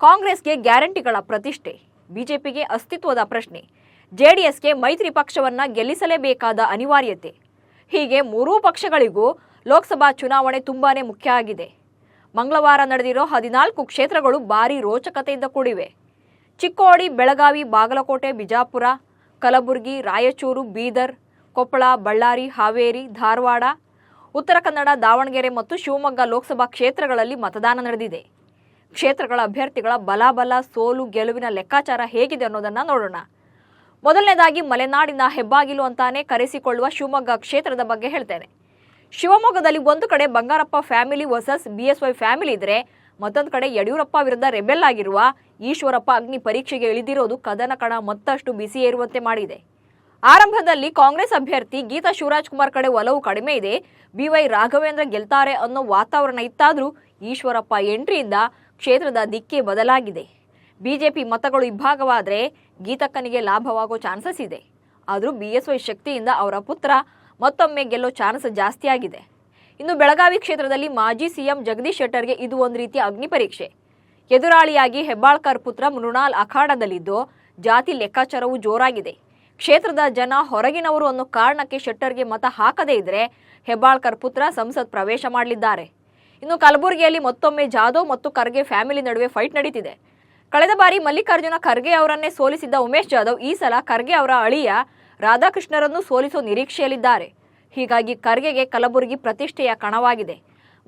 ಕಾಂಗ್ರೆಸ್ಗೆ ಗ್ಯಾರಂಟಿಗಳ ಪ್ರತಿಷ್ಠೆ, ಬಿಜೆಪಿಗೆ ಅಸ್ತಿತ್ವದ ಪ್ರಶ್ನೆ, ಜೆಡಿಎಸ್ಗೆ ಮೈತ್ರಿ ಪಕ್ಷವನ್ನ ಗೆಲ್ಲಿಸಲೇಬೇಕಾದ ಅನಿವಾರ್ಯತೆ. ಹೀಗೆ ಮೂರೂ ಪಕ್ಷಗಳಿಗೂ ಲೋಕಸಭಾ ಚುನಾವಣೆ ತುಂಬಾನೇ ಮುಖ್ಯ ಆಗಿದೆ. ಮಂಗಳವಾರ ನಡೆದಿರೋ ಹದಿನಾಲ್ಕು ಕ್ಷೇತ್ರಗಳು ಭಾರೀ ರೋಚಕತೆಯಿಂದ ಕೂಡಿವೆ. ಚಿಕ್ಕೋಡಿ, ಬೆಳಗಾವಿ, ಬಾಗಲಕೋಟೆ, ಬಿಜಾಪುರ, ಕಲಬುರಗಿ, ರಾಯಚೂರು, ಬೀದರ್, ಕೊಪ್ಪಳ, ಬಳ್ಳಾರಿ, ಹಾವೇರಿ, ಧಾರವಾಡ, ಉತ್ತರ ಕನ್ನಡ, ದಾವಣಗೆರೆ ಮತ್ತು ಶಿವಮೊಗ್ಗ ಲೋಕಸಭಾ ಕ್ಷೇತ್ರಗಳಲ್ಲಿ ಮತದಾನ ನಡೆದಿದೆ. ಕ್ಷೇತ್ರಗಳ ಅಭ್ಯರ್ಥಿಗಳ ಬಲಾಬಲ, ಸೋಲು, ಗೆಲುವಿನ ಲೆಕ್ಕಾಚಾರ ಹೇಗಿದೆ ಅನ್ನೋದನ್ನ ನೋಡೋಣ. ಮೊದಲನೇದಾಗಿ ಮಲೆನಾಡಿನ ಹೆಬ್ಬಾಗಿಲು ಅಂತಾನೆ ಕರೆಸಿಕೊಳ್ಳುವ ಶಿವಮೊಗ್ಗ ಕ್ಷೇತ್ರದ ಬಗ್ಗೆ ಹೇಳ್ತೇನೆ. ಶಿವಮೊಗ್ಗದಲ್ಲಿ ಒಂದು ಕಡೆ Bangarappa family versus BSY family ಇದ್ರೆ ಮತ್ತೊಂದು ಕಡೆ ಯಡಿಯೂರಪ್ಪ ವಿರುದ್ಧ ರೆಬೆಲ್ ಆಗಿರುವ ಈಶ್ವರಪ್ಪ ಅಗ್ನಿ ಪರೀಕ್ಷೆಗೆ ಇಳಿದಿರೋದು ಕದನ ಕಣ ಮತ್ತಷ್ಟು ಬಿಸಿ ಏರುವಂತೆ ಮಾಡಿದೆ. ಆರಂಭದಲ್ಲಿ ಕಾಂಗ್ರೆಸ್ ಅಭ್ಯರ್ಥಿ ಗೀತಾ ಶಿವರಾಜ್ ಕುಮಾರ್ ಕಡೆ ಒಲವು ಕಡಿಮೆ ಇದೆ. ಬಿವೈ ರಾಘವೇಂದ್ರ ಗೆಲ್ತಾರೆ ಅನ್ನೋ ವಾತಾವರಣ ಇತ್ತಾದರೂ ಈಶ್ವರಪ್ಪ ಎಂಟ್ರಿಯಿಂದ ಕ್ಷೇತ್ರದ ದಿಕ್ಕೇ ಬದಲಾಗಿದೆ. ಬಿಜೆಪಿ ಮತಗಳು ಇಬ್ಬಾಗವಾದರೆ ಗೀತಕ್ಕನಿಗೆ ಲಾಭವಾಗೋ ಚಾನ್ಸಸ್ ಇದೆ. ಆದರೂ ಬಿ ಎಸ್ ವೈ ಶಕ್ತಿಯಿಂದ ಅವರ ಪುತ್ರ ಮತ್ತೊಮ್ಮೆ ಗೆಲ್ಲೋ ಚಾನ್ಸ್ ಜಾಸ್ತಿಯಾಗಿದೆ. ಇನ್ನು ಬೆಳಗಾವಿ ಕ್ಷೇತ್ರದಲ್ಲಿ ಮಾಜಿ ಸಿಎಂ ಜಗದೀಶ್ ಶೆಟ್ಟರ್ಗೆ ಇದು ಒಂದು ರೀತಿಯ ಅಗ್ನಿ ಪರೀಕ್ಷೆ. ಎದುರಾಳಿಯಾಗಿ ಹೆಬ್ಬಾಳ್ಕರ್ ಪುತ್ರ ಮೃಣಾಲ್ ಅಖಾಡದಲ್ಲಿದ್ದು ಜಾತಿ ಲೆಕ್ಕಾಚಾರವೂ ಜೋರಾಗಿದೆ. ಕ್ಷೇತ್ರದ ಜನ ಹೊರಗಿನವರು ಅನ್ನೋ ಕಾರಣಕ್ಕೆ ಶೆಟ್ಟರ್ಗೆ ಮತ ಹಾಕದೇ ಇದ್ರೆ ಹೆಬ್ಬಾಳ್ಕರ್ ಪುತ್ರ ಸಂಸತ್ ಪ್ರವೇಶ ಮಾಡಲಿದ್ದಾರೆ. ಇನ್ನು ಕಲಬುರಗಿಯಲ್ಲಿ ಮತ್ತೊಮ್ಮೆ ಜಾಧವ್ ಮತ್ತು ಖರ್ಗೆ ಫ್ಯಾಮಿಲಿ ನಡುವೆ ಫೈಟ್ ನಡೀತಿದೆ. ಕಳೆದ ಬಾರಿ ಮಲ್ಲಿಕಾರ್ಜುನ ಖರ್ಗೆ ಅವರನ್ನೇ ಸೋಲಿಸಿದ್ದ ಉಮೇಶ್ ಜಾಧವ್ ಈ ಸಲ ಖರ್ಗೆ ಅವರ ಅಳಿಯ ರಾಧಾಕೃಷ್ಣರನ್ನು ಸೋಲಿಸೋ ನಿರೀಕ್ಷೆಯಲ್ಲಿದ್ದಾರೆ. ಹೀಗಾಗಿ ಖರ್ಗೆಗೆ ಕಲಬುರಗಿ ಪ್ರತಿಷ್ಠೆಯ ಕಣವಾಗಿದೆ.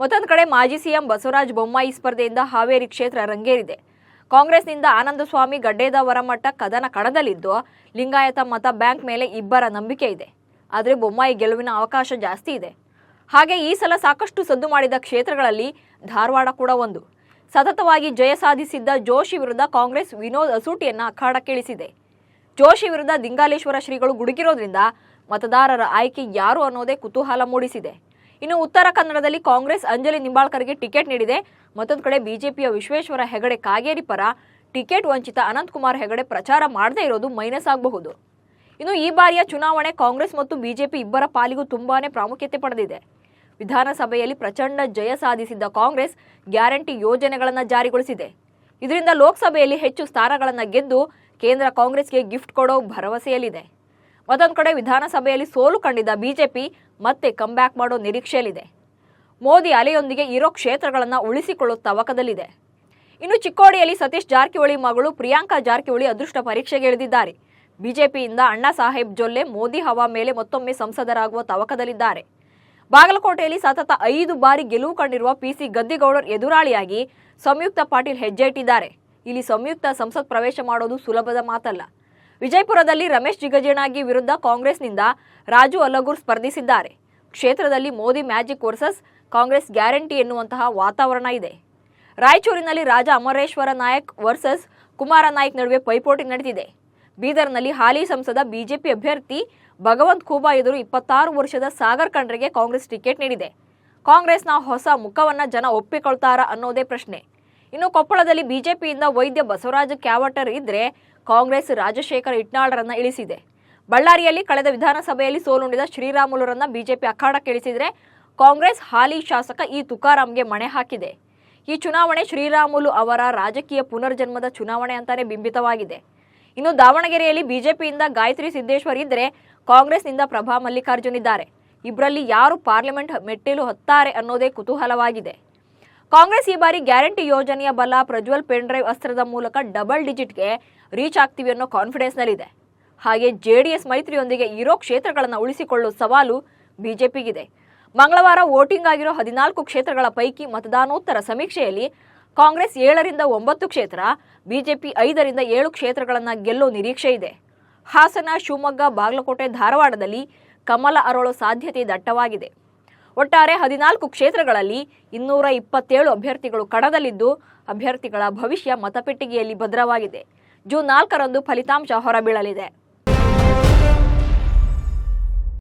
ಮತ್ತೊಂದು ಕಡೆ ಮಾಜಿ ಸಿಎಂ ಬಸವರಾಜ ಬೊಮ್ಮಾಯಿ ಸ್ಪರ್ಧೆಯಿಂದ ಹಾವೇರಿ ಕ್ಷೇತ್ರ ರಂಗೇರಿದೆ. ಕಾಂಗ್ರೆಸ್ನಿಂದ ಆನಂದಸ್ವಾಮಿ ಗಡ್ಡೇದ ವರಮಠ ಕದನ ಕಣದಲ್ಲಿದ್ದು, ಲಿಂಗಾಯತ ಮತ ಬ್ಯಾಂಕ್ ಮೇಲೆ ಇಬ್ಬರ ನಂಬಿಕೆ ಇದೆ. ಆದರೆ ಬೊಮ್ಮಾಯಿ ಗೆಲುವಿನ ಅವಕಾಶ ಜಾಸ್ತಿ ಇದೆ. ಹಾಗೆ ಈ ಸಲ ಸಾಕಷ್ಟು ಸದ್ದು ಮಾಡಿದ ಕ್ಷೇತ್ರಗಳಲ್ಲಿ ಧಾರವಾಡ ಕೂಡ ಒಂದು. ಸತತವಾಗಿ ಜಯ ಸಾಧಿಸಿದ್ದ ಜೋಶಿ ವಿರುದ್ಧ ಕಾಂಗ್ರೆಸ್ ವಿನೋದ್ ಅಸೂಟಿಯನ್ನ ಅಖಾಡಕ್ಕಿಳಿಸಿದೆ. ಜೋಶಿ ವಿರುದ್ಧ ದಿಂಗಾಲೇಶ್ವರ ಶ್ರೀಗಳು ಗುಡುಗಿರೋದ್ರಿಂದ ಮತದಾರರ ಆಯ್ಕೆ ಯಾರು ಅನ್ನೋದೇ ಕುತೂಹಲ ಮೂಡಿಸಿದೆ. ಇನ್ನು ಉತ್ತರ ಕನ್ನಡದಲ್ಲಿ ಕಾಂಗ್ರೆಸ್ ಅಂಜಲಿ ನಿಂಬಾಳ್ಕರ್ಗೆ ಟಿಕೆಟ್ ನೀಡಿದೆ. ಮತ್ತೊಂದು ಕಡೆ ಬಿಜೆಪಿಯ ವಿಶ್ವೇಶ್ವರ ಹೆಗಡೆ ಕಾಗೇರಿ ಪರ ಟಿಕೆಟ್ ವಂಚಿತ ಅನಂತಕುಮಾರ್ ಹೆಗಡೆ ಪ್ರಚಾರ ಮಾಡದೇ ಇರೋದು ಮೈನಸ್ ಆಗಬಹುದು. ಇನ್ನು ಈ ಬಾರಿಯ ಚುನಾವಣೆ ಕಾಂಗ್ರೆಸ್ ಮತ್ತು ಬಿಜೆಪಿ ಇಬ್ಬರ ಪಾಲಿಗೂ ತುಂಬಾನೇ ಪ್ರಾಮುಖ್ಯತೆ ಪಡೆದಿದೆ. ವಿಧಾನಸಭೆಯಲ್ಲಿ ಪ್ರಚಂಡ ಜಯ ಸಾಧಿಸಿದ್ದ ಕಾಂಗ್ರೆಸ್ ಗ್ಯಾರಂಟಿ ಯೋಜನೆಗಳನ್ನು ಜಾರಿಗೊಳಿಸಿದೆ. ಇದರಿಂದ ಲೋಕಸಭೆಯಲ್ಲಿ ಹೆಚ್ಚು ಸ್ಥಾನಗಳನ್ನು ಗೆದ್ದು ಕೇಂದ್ರ ಕಾಂಗ್ರೆಸ್ಗೆ ಗಿಫ್ಟ್ ಕೊಡೋ ಭರವಸೆಯಲ್ಲಿದೆ. ಮತ್ತೊಂದು ಕಡೆ ವಿಧಾನಸಭೆಯಲ್ಲಿ ಸೋಲು ಕಂಡಿದ್ದ ಬಿಜೆಪಿ ಮತ್ತೆ ಕಂಬ್ಯಾಕ್ ಮಾಡೋ ನಿರೀಕ್ಷೆಯಲ್ಲಿದೆ. ಮೋದಿ ಅಲೆಯೊಂದಿಗೆ ಇರೋ ಕ್ಷೇತ್ರಗಳನ್ನು ಉಳಿಸಿಕೊಳ್ಳೋ ತವಕದಲ್ಲಿದೆ. ಇನ್ನು ಚಿಕ್ಕೋಡಿಯಲ್ಲಿ ಸತೀಶ್ ಜಾರಕಿಹೊಳಿ ಮಗಳು ಪ್ರಿಯಾಂಕಾ ಜಾರಕಿಹೊಳಿ ಅದೃಷ್ಟ ಪರೀಕ್ಷೆಗೆ ಇಳಿದಿದ್ದಾರೆ. ಬಿಜೆಪಿಯಿಂದ ಅಣ್ಣಾ ಸಾಹೇಬ್ ಜೊಲ್ಲೆ ಮೋದಿ ಹವಾ ಮೇಲೆ ಮತ್ತೊಮ್ಮೆ ಸಂಸದರಾಗುವ ತವಕದಲ್ಲಿದ್ದಾರೆ. ಬಾಗಲಕೋಟೆಯಲ್ಲಿ ಸತತ ಐದು ಬಾರಿ ಗೆಲುವು ಕಂಡಿರುವ ಪಿಸಿ ಗದ್ದಿಗೌಡರ್ ಎದುರಾಳಿಯಾಗಿ ಸಂಯುಕ್ತ ಪಾಟೀಲ್ ಹೆಜ್ಜೆ ಇಟ್ಟಿದ್ದಾರೆ ಇಲ್ಲಿ ಸಂಯುಕ್ತ ಸಂಸತ್ ಪ್ರವೇಶ ಮಾಡೋದು ಸುಲಭದ ಮಾತಲ್ಲ. ವಿಜಯಪುರದಲ್ಲಿ ರಮೇಶ್ ಜಿಗಜಿಣಾಗಿ ವಿರುದ್ಧ ಕಾಂಗ್ರೆಸ್ನಿಂದ ರಾಜು ಅಲ್ಲಗೂರ್ ಸ್ಪರ್ಧಿಸಿದ್ದಾರೆ. ಕ್ಷೇತ್ರದಲ್ಲಿ Modi magic versus, Congress guarantee ಎನ್ನುವಂತಹ ವಾತಾವರಣ ಇದೆ. ರಾಯಚೂರಿನಲ್ಲಿ ರಾಜ ಅಮರೇಶ್ವರ ನಾಯಕ್ ವರ್ಸಸ್, ಕುಮಾರ ನಾಯಕ್ ನಡುವೆ ಪೈಪೋಟಿ ನಡೆದಿದೆ. ಬೀದರ್ನಲ್ಲಿ ಹಾಲಿ ಸಂಸದ ಬಿಜೆಪಿ ಅಭ್ಯರ್ಥಿ ಭಗವಂತ್ ಖೂಬಾ ಎದುರು ಇಪ್ಪತ್ತಾರು ವರ್ಷದ ಸಾಗರ್ ಖಂಡ್ರೆಗೆ ಕಾಂಗ್ರೆಸ್ ಟಿಕೆಟ್ ನೀಡಿದೆ. ಕಾಂಗ್ರೆಸ್ನ ಹೊಸ ಮುಖವನ್ನ ಜನ ಒಪ್ಪಿಕೊಳ್ತಾರಾ ಅನ್ನೋದೇ ಪ್ರಶ್ನೆ. ಇನ್ನು ಕೊಪ್ಪಳದಲ್ಲಿ ಬಿಜೆಪಿಯಿಂದ ವೈದ್ಯ ಬಸವರಾಜ ಕ್ಯಾವಟರ್ ಇದ್ರೆ ಕಾಂಗ್ರೆಸ್ ರಾಜಶೇಖರ್ ಇಟ್ನಾಳರನ್ನ ಇಳಿಸಿದೆ. ಬಳ್ಳಾರಿಯಲ್ಲಿ ಕಳೆದ ವಿಧಾನಸಭೆಯಲ್ಲಿ ಸೋಲುಂಡಿದ ಶ್ರೀರಾಮುಲುರನ್ನ ಬಿಜೆಪಿ ಅಖಾಡಕ್ಕೆ ಇಳಿಸಿದ್ರೆ ಕಾಂಗ್ರೆಸ್ ಹಾಲಿ ಶಾಸಕ ಈ ತುಕಾರಾಂಗೆ ಮಣೆ ಹಾಕಿದೆ. ಈ ಚುನಾವಣೆ ಶ್ರೀರಾಮುಲು ಅವರ ರಾಜಕೀಯ ಪುನರ್ಜನ್ಮದ ಚುನಾವಣೆ ಅಂತಾನೆ ಬಿಂಬಿತವಾಗಿದೆ. ಇನ್ನು ದಾವಣಗೆರೆಯಲ್ಲಿ ಬಿಜೆಪಿಯಿಂದ ಗಾಯತ್ರಿ ಸಿದ್ದೇಶ್ವರ್ ಇದ್ದರೆ ಕಾಂಗ್ರೆಸ್ನಿಂದ ಪ್ರಭಾ ಮಲ್ಲಿಕಾರ್ಜುನ್ ಇದ್ದಾರೆ. ಇಬ್ಬರಲ್ಲಿ ಯಾರು ಪಾರ್ಲಿಮೆಂಟ್ ಮೆಟ್ಟಿಲು ಹೊತ್ತಾರೆ ಅನ್ನೋದೇ ಕುತೂಹಲವಾಗಿದೆ. ಕಾಂಗ್ರೆಸ್ ಈ ಬಾರಿ ಗ್ಯಾರಂಟಿ ಯೋಜನೆಯ ಬಲ ಪ್ರಜ್ವಲ್ ಪೆನ್ ಡ್ರೈವ್ ಅಸ್ತ್ರದ ಮೂಲಕ ಡಬಲ್ ಡಿಜಿಟ್ಗೆ ರೀಚ್ ಆಗ್ತೀವಿ ಅನ್ನೋ ಕಾನ್ಫಿಡೆನ್ಸ್ನಲ್ಲಿದೆ. ಹಾಗೆ ಜೆಡಿಎಸ್ ಮೈತ್ರಿಯೊಂದಿಗೆ ಇರೋ ಕ್ಷೇತ್ರಗಳನ್ನು ಉಳಿಸಿಕೊಳ್ಳುವ ಸವಾಲು ಬಿಜೆಪಿಗಿದೆ. ಮಂಗಳವಾರ ವೋಟಿಂಗ್ ಆಗಿರೋ ಹದಿನಾಲ್ಕು ಕ್ಷೇತ್ರಗಳ ಪೈಕಿ ಮತದಾನೋತ್ತರ ಸಮೀಕ್ಷೆಯಲ್ಲಿ ಕಾಂಗ್ರೆಸ್ ಏಳರಿಂದ ಒಂಬತ್ತು ಕ್ಷೇತ್ರ, ಬಿಜೆಪಿ ಐದರಿಂದ ಏಳು ಕ್ಷೇತ್ರಗಳನ್ನು ಗೆಲ್ಲೋ ನಿರೀಕ್ಷೆ ಇದೆ. ಹಾಸನ, ಶಿವಮೊಗ್ಗ, ಬಾಗಲಕೋಟೆ, ಧಾರವಾಡದಲ್ಲಿ ಕಮಲ ಅರಳೋ ಸಾಧ್ಯತೆ ದಟ್ಟವಾಗಿದೆ. ಒಟ್ಟಾರೆ ಹದಿನಾಲ್ಕು ಕ್ಷೇತ್ರಗಳಲ್ಲಿ ಇನ್ನೂರ ಇಪ್ಪತ್ತೇಳು ಅಭ್ಯರ್ಥಿಗಳು ಕಣದಲ್ಲಿದ್ದು, ಅಭ್ಯರ್ಥಿಗಳ ಭವಿಷ್ಯ ಮತಪೆಟ್ಟಿಗೆಯಲ್ಲಿ ಭದ್ರವಾಗಿದೆ. ಜೂನ್ ನಾಲ್ಕರಂದು ಫಲಿತಾಂಶ ಹೊರಬೀಳಲಿದೆ.